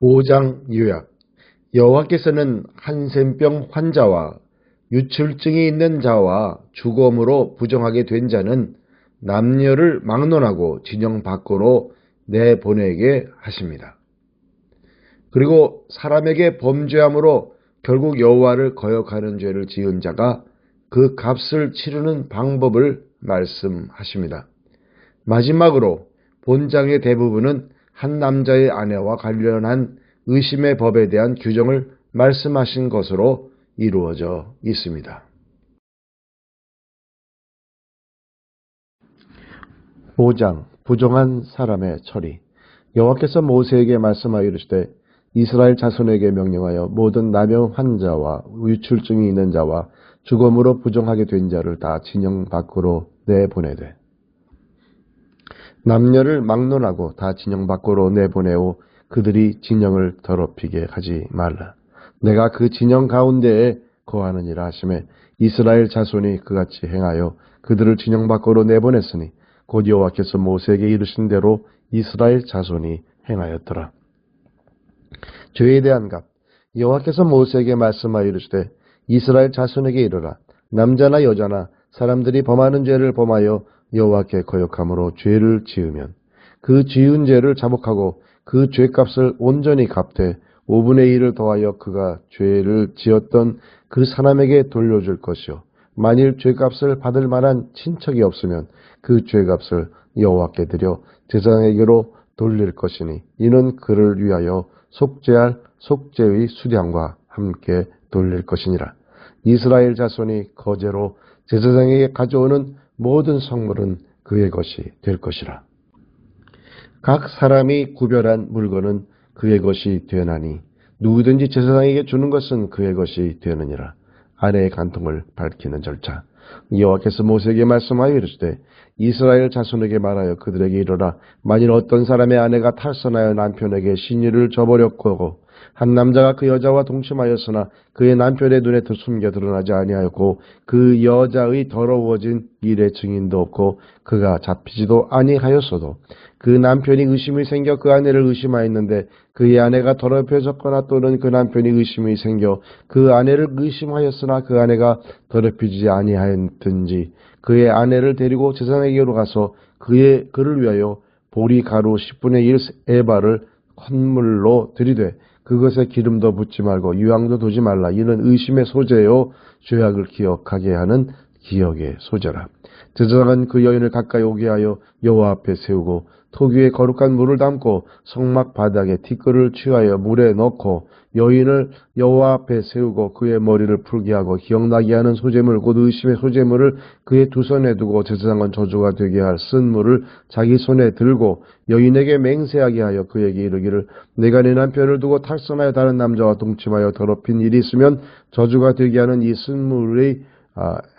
5장 요약 여호와께서는 한센병 환자와 유출증이 있는 자와 죽음으로 부정하게 된 자는 남녀를 막론하고 진영 밖으로 내보내게 하십니다. 그리고 사람에게 범죄함으로 결국 여호와를 거역하는 죄를 지은 자가 그 값을 치르는 방법을 말씀하십니다. 마지막으로 본장의 대부분은 한 남자의 아내와 관련한 의심의 법에 대한 규정을 말씀하신 것으로 이루어져 있습니다. 5장 부정한 사람의 처리 여호와께서 모세에게 말씀하여 이르시되 이스라엘 자손에게 명령하여 모든 남용 환자와 유출증이 있는 자와 죽음으로 부정하게 된 자를 다 진영 밖으로 내보내되 남녀를 막론하고 다 진영 밖으로 내보내오 그들이 진영을 더럽히게 하지 말라. 내가 그 진영 가운데에 거하느니라 하심에 이스라엘 자손이 그같이 행하여 그들을 진영 밖으로 내보냈으니 곧 여호와께서 모세에게 이르신 대로 이스라엘 자손이 행하였더라. 죄에 대한 값 여호와께서 모세에게 말씀하여 이르시되 이스라엘 자손에게 이르라 남자나 여자나 사람들이 범하는 죄를 범하여 여호와께 거역함으로 죄를 지으면 그 지은 죄를 자복하고 그 죄값을 온전히 갚되 5분의 1을 더하여 그가 죄를 지었던 그 사람에게 돌려줄 것이요 만일 죄값을 받을 만한 친척이 없으면 그 죄값을 여호와께 드려 제사장에게로 돌릴 것이니 이는 그를 위하여 속죄할 속죄의 수량과 함께 돌릴 것이니라. 이스라엘 자손이 거제로 제사장에게 가져오는 모든 성물은 그의 것이 될 것이라. 각 사람이 구별한 물건은 그의 것이 되나니 누구든지 제사장에게 주는 것은 그의 것이 되느니라. 아내의 간통을 밝히는 절차. 여호와께서 모세에게 말씀하여 이르시되 이스라엘 자손에게 말하여 그들에게 이르라 만일 어떤 사람의 아내가 탈선하여 남편에게 신의를 저버렸고 한 남자가 그 여자와 동침하였으나 그의 남편의 눈에 숨겨 드러나지 아니하였고 그 여자의 더러워진 일의 증인도 없고 그가 잡히지도 아니하였어도 그 남편이 의심이 생겨 그 아내를 의심하였는데 그의 아내가 더럽혀졌거나 또는 그 남편이 의심이 생겨 그 아내를 의심하였으나 그 아내가 더럽히지 아니하였든지 그의 아내를 데리고 제사장에게로 가서 그의 그를 위하여 보리 가루 10분의 1 에바를 헌물로 들이되 그것에 기름도 붓지 말고 유황도 두지 말라. 이는 의심의 소재요 죄악을 기억하게 하는 기억의 소재라. 제사장은 그 여인을 가까이 오게 하여 여호와 앞에 세우고 토 위에 거룩한 물을 담고 성막 바닥에 티끌을 취하여 물에 넣고 여인을 여호와 앞에 세우고 그의 머리를 풀게 하고 기억나게 하는 소재물 곧 의심의 소재물을 그의 두 손에 두고 제사장은 저주가 되게 할 쓴 물을 자기 손에 들고 여인에게 맹세하게 하여 그에게 이르기를 내가 내 남편을 두고 탈선하여 다른 남자와 동침하여 더럽힌 일이 있으면 저주가 되게 하는 이 쓴 물의 아,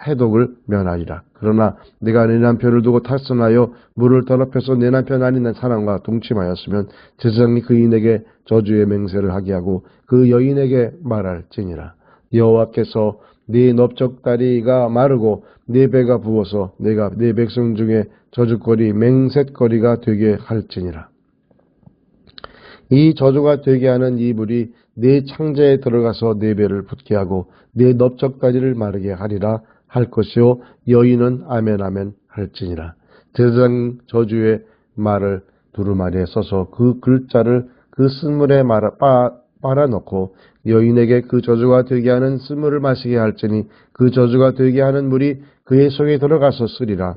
해독을 면하리라. 그러나 내가 내 남편을 두고 탈선하여 물을 더럽혀서 내 남편 아닌 사람과 동침하였으면 제사장이 그인에게 저주의 맹세를 하게 하고 그 여인에게 말할지니라. 여호와께서 네 넓적다리가 마르고 네 배가 부어서 내가 네 백성 중에 저주거리 맹셋거리가 되게 할지니라. 이 저주가 되게 하는 이 물이 네 창자에 들어가서 네 배를 붙게 하고 네 넓적다리를 마르게 하리라 할 것이요 여인은 아멘 아멘 할지니라. 제사장 저주의 말을 두루마리에 써서 그 글자를 그 쓴물에 말아 빠, 빨아놓고 여인에게 그 저주가 되게 하는 쓴물을 마시게 할지니 그 저주가 되게 하는 물이 그의 속에 들어가서 쓰리라.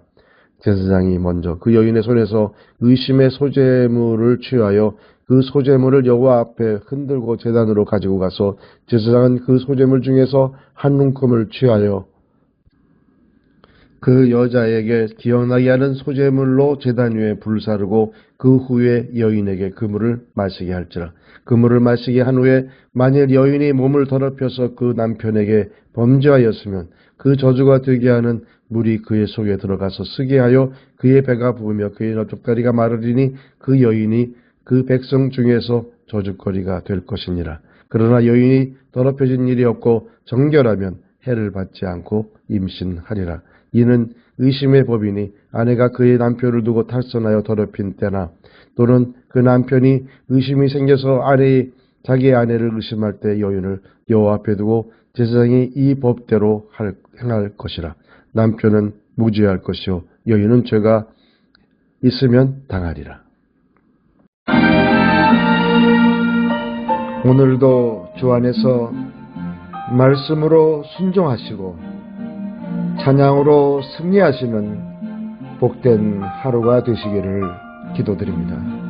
제사장이 먼저 그 여인의 손에서 의심의 소재물을 취하여 그 소재물을 여호와 앞에 흔들고 재단으로 가지고 가서 제사장은 그 소재물 중에서 한 움큼을 취하여 그 여자에게 기억나게 하는 소재물로 재단 위에 불사르고 그 후에 여인에게 그 물을 마시게 할지라. 그 물을 마시게 한 후에 만일 여인이 몸을 더럽혀서 그 남편에게 범죄하였으면 그 저주가 되게 하는 물이 그의 속에 들어가서 쓰게 하여 그의 배가 부으며 그의 넓적다리가 마르리니 그 여인이 그 백성 중에서 저주거리가 될 것이니라. 그러나 여인이 더럽혀진 일이 없고 정결하면 해를 받지 않고 임신하리라. 이는 의심의 법이니 아내가 그의 남편을 두고 탈선하여 더럽힌 때나 또는 그 남편이 의심이 생겨서 아내의 자기의 아내를 의심할 때 여인을 여호와 앞에 두고 제사장이 이 법대로 할, 행할 것이라 남편은 무죄할 것이요 여인은 죄가 있으면 당하리라. 오늘도 주 안에서 말씀으로 순종하시고 찬양으로 승리하시는 복된 하루가 되시기를 기도드립니다.